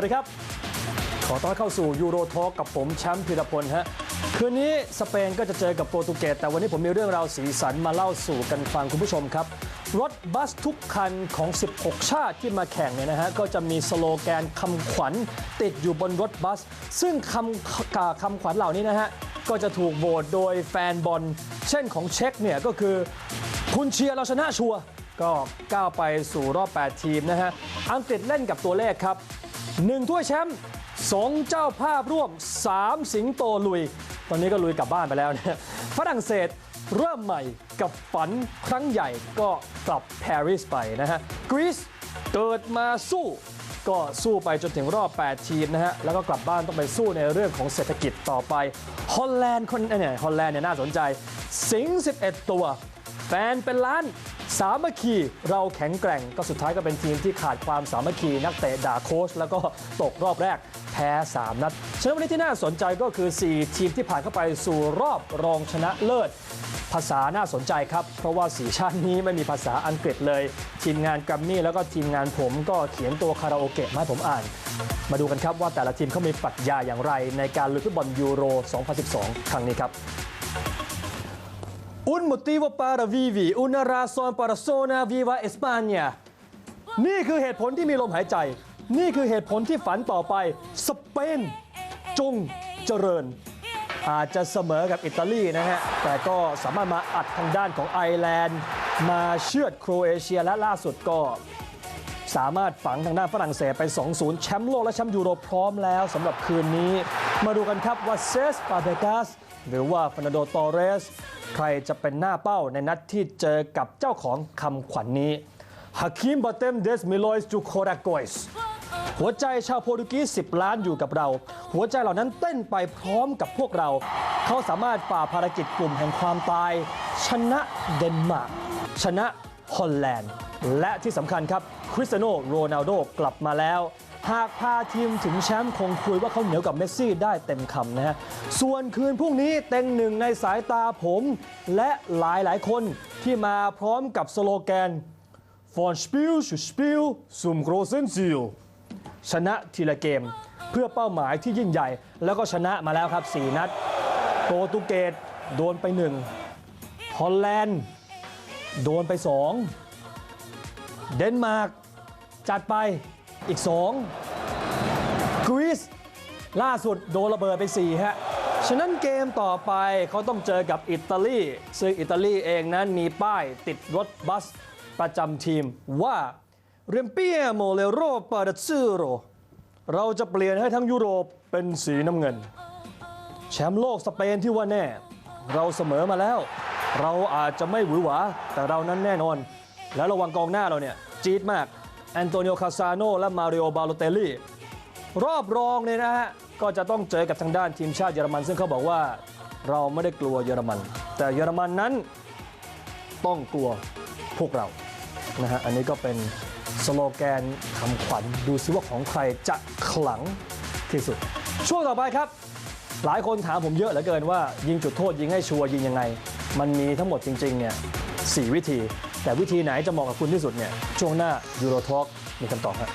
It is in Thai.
วัสดีครับ ขอต้อนเข้าสู่ยูโรทอกกับผมแชมป์พิรพลฮะ คืนนี้สเปนก็จะเจอกับโปรตุเกสแต่วันนี้ผมมีเรื่องราวสีสันมาเล่าสู่กันฟังคุณผู้ชมครับ รถบัสทุกคันของ 16 ชาติที่มาแข่งเนี่ยนะฮะ ก็จะมีสโลแกนคำขวัญติดอยู่บนรถบัส ซึ่งคำอ่าคำขวัญเหล่านี้นะฮะ ก็จะถูกโหวตโดยแฟนบอล เช่นของเช็กเนี่ยก็คือคุณเชียร์เราชนะชัวร์ก็ก้าวไปสู่รอบ 8 ทีมนะฮะ อังกฤษเล่นกับตัวเลขครับ 1ถ้วยแชมป์สองเจ้าภาพร่วม 3 สิงโตลุย ตอนนี้ก็ลุยกลับบ้านไปแล้วเนี่ยฝรั่งเศสเริ่มใหม่กับฝันครั้งใหญ่ก็กลับปารีสไปนะฮะกรีซเกิดมาสู้ก็สู้ไปจนถึงรอบ 8 ทีมนะฮะ แล้วก็กลับบ้านต้องไปสู้ในเรื่องของเศรษฐกิจต่อไป ฮอลแลนด์คนเนี่ยฮอลแลนด์เนี่ยน่าสนใจ สิง 11 ตัว แฟนเป็นล้าน สามัคคีเราแข็งแกร่งก็สุดท้ายก็เป็นทีมที่ขาดความสามัคคีนักเตะด่าโค้ชแล้วก็ตกรอบแรกแพ้ 3 นัดฉะนั้นวันนี้ที่น่าสนใจก็คือ 4 ทีมที่ผ่านเข้าไปสู่รอบรองชนะเลิศ ภาษาน่าสนใจครับ เพราะว่าสีชาตินี้ไม่มีภาษาอังกฤษเลย ทีมงานกัมมี่แล้วก็ทีมงานผมก็เขียนตัวคาราโอเกะมาให้ผมอ่าน มาดูกันครับว่าแต่ละทีมเขามีปรัชญาอย่างไร ในการลุยฟุตบอลยูโร 2012 ครั้งนี้ครับ Un motivo para vivir una razón para sonar viva España นี่คือเหตุผลที่มีลมหายใจ นี่คือเหตุผลที่ฝันต่อไป สเปนจงเจริญ อาจจะเสมอกับอิตาลีนะฮะ แต่ก็สามารถมาอัดทางด้านของไอร์แลนด์ มาเชือดโครเอเชียและล่าสุดก็ สามารถฝังทางด้านฝรั่งเศสไป 2-0 แชมป์โลกและแชมป์ยูโรพร้อมแล้วสำหรับคืนนี้ มาดูกันครับว่าเซสปาเบกัสหรือว่าฟานาโดตอเรส ใครจะเป็นหน้าเป้าในนัดที่เจอกับเจ้าของคำขวัญนนี้ฮาคิมบาเตมเดสมิโลสจูโคราโกสหัวใจชาวโปรตุเกส10 ล้านอยู่กับเรา หัวใจเหล่านั้นเต้นไปพร้อมกับพวกเรา เขาสามารถฝ่าภารกิจกลุ่มแห่งความตาย ชนะเดนมาร์กชนะฮอลแลนด์ และที่สำคัญครับ คริสเตียโนโรนัลโดกลับมาแล้ว หากพาทีมถึงแชมป์คงคุยว่าเขาเหนียวกับเมสซี่ได้เต็มคำนะฮะ ส่วนคืนพรุ่งนี้เต็งหนึ่งในสายตาผม และหลายหลายคนที่มาพร้อมกับสโลแกน von Spiel zu Spiel zum großen Ziel ชนะทีละเกมเพื่อเป้าหมายที่ยิ่งใหญ่ แล้วก็ชนะมาแล้วครับ 4 นัดโปรตุเกสโดนไป 1 ฮอลแลนด์ โดนไป 2 เดนมาร์กจัดไปอีก 2กรีซล่าสุดโดนระเบิดไป 4 ฮะ ฉะนั้นเกมต่อไปเขาต้องเจอกับอิตาลีซึ่งอิตาลีเองนั้นมีป้ายติดรถบัสประจำทีมว่าเรียมเปียโมเลโรปาดซูโรเราจะเปลี่ยนให้ทั้งยุโรปเป็นสีน้ำเงิน แชมป์โลกสเปนที่ว่าแน่ เราเสมอมาแล้ว เราอาจจะไม่หวือหวาแต่เรานั้นแน่นอน แล้วระวังกองหน้าเราเนี่ยจี๊ดมากแอนโตนิโอคาซาโนและมาริโอบาโลเตลลี่รอบรองเนี่ยนะฮะก็จะต้องเจอกับทางด้านทีมชาติเยอรมัน ซึ่งเขาบอกว่าเราไม่ได้กลัวเยอรมัน แต่เยอรมันนั้นต้องกลัวพวกเรานะฮะอันนี้ก็เป็นสโลแกนคำขวัญดูซิว่าของใครจะขลังที่สุด ช่วงต่อไปครับ หลายคนถามผมเยอะเหลือเกินว่า ยิงจุดโทษยิงให้ชัวร์ยิงยังไง มันมีทั้งหมดจริงๆเนี่ยสวิธี แต่วิธีไหนจะเหมาะกับคุณที่สุดเนี่ยช่วงหน้ายูโรทอล์กมีคำตอบครับ